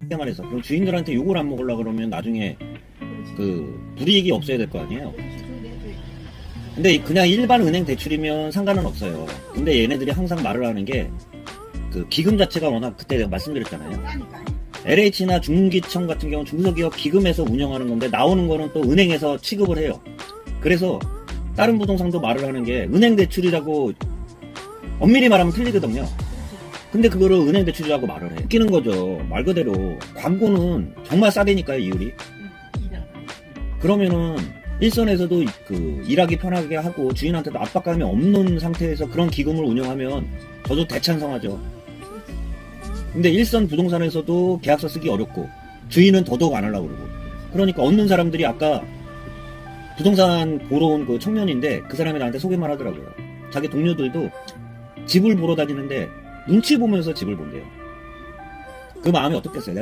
말해서 그럼 주인들한테 욕을 안 먹으려 그러면 나중에 그 불이익이 없어야 될 거 아니에요. 근데 그냥 일반 은행 대출이면 상관은 없어요. 근데 얘네들이 항상 말을 하는 게 그 기금 자체가 워낙 그때 내가 말씀드렸잖아요. LH나 중기청 같은 경우는 중소기업 기금에서 운영하는 건데 나오는 거는 또 은행에서 취급을 해요. 그래서 다른 부동산도 말을 하는 게 은행 대출이라고 엄밀히 말하면 틀리거든요. 근데 그거를 은행 대출이라고 말을 해. 웃기는 거죠. 말 그대로 광고는 정말 싸대니까요 이율이. 그러면은 일선에서도 그 일하기 편하게 하고 주인한테도 압박감이 없는 상태에서 그런 기금을 운영하면 저도 대찬성하죠. 근데 일선 부동산에서도 계약서 쓰기 어렵고 주인은 더더욱 안 하려고 그러고 그러니까 얻는 사람들이 아까 부동산 보러 온 그 청년인데 그 사람이 나한테 소개만 하더라고요. 자기 동료들도 집을 보러 다니는데 눈치 보면서 집을 본대요. 그 마음이 어떻겠어요?